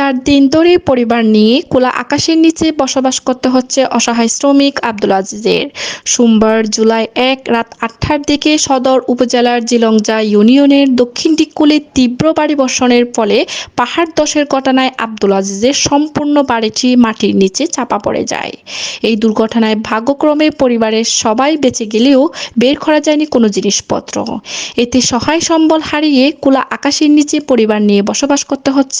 চার দিন ধরে পরিবার নিয়ে খোলা আকাশের নিচে বসবাস করতে হচ্ছে অসহায় শ্রমিক আব্দুল আজিজের। সোমবার জুলাই এক রাত আটটার দিকে সদর উপজেলার জিলংজা ইউনিয়নের দক্ষিণ দিককুলে তীব্র বাড়ি বর্ষণের ফলে পাহাড় দশের ঘটনায় আব্দুল আজিজের সম্পূর্ণ বাড়িটি মাটির নিচে চাপা পড়ে যায়। এই দুর্ঘটনায় ভাগ্যক্রমে পরিবারের সবাই বেঁচে গেলেও বের করা যায়নি কোনো জিনিসপত্র। এতে সহায় সম্বল হারিয়ে খোলা আকাশের নিচে পরিবার নিয়ে বসবাস করতে হচ্ছে।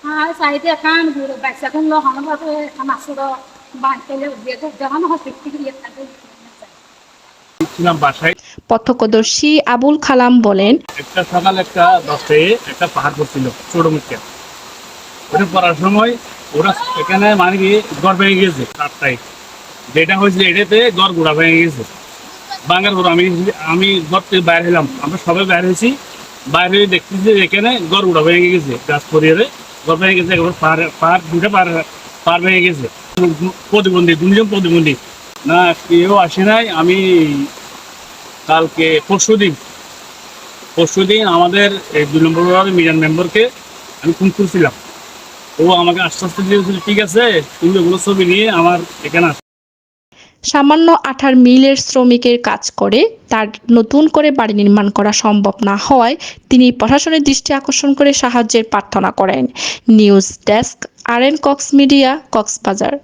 এখন হ্যাঁ সাইডে খান ঘুরে বাচ্চা কোন লোক আমার মাসুর বাঁধতে যখন হসপিটাল দিয়ে থাকে প্রত্যক্ষদর্শী আবুল কালাম বলেন একটা সকাল একটা দশটায় একটা পাহাড় পড়ছিল ছোট মুখে ওটা পড়ার সময় ওরা এখানে মানে কি গড় ভেঙে গেছে চারটায় যেটা হয়েছিল এটাতে গড় গোড়া ভেঙে গেছে। বাঙার গড় আমি আমি ঘর থেকে বাইরে হলাম আমরা সবাই বাইরে হয়েছি বাইরে হয়ে দেখতেছি যে এখানে গড় গোড়া ভেঙে গেছে গাছ পরিয়ারে গেছে দুটা পার গেছে। প্রতিবন্ধী, দুজন প্রতিবন্ধী। না, কেউ আসে নাই, আমি কালকে, পরশু দিন পরশু দিন আমাদের এই দুই নম্বর ওয়ার্ডের মিডিয়ান মেম্বারকে আমি ফোন করছিলাম। ও আমাকে আস্তে দিয়েছিল, ঠিক আছে, তুমি ওগুলো ছবি নিয়ে আমার এখানে সামান্য আঠার মিলের শ্রমিকের কাজ করে, তার নতুন করে বাড়ি নির্মাণ করা সম্ভব না হওয়ায় তিনি প্রশাসনের দৃষ্টি আকর্ষণ করে সাহায্যের প্রার্থনা করেন। News desk, R N Cox media, Cox's Bazar.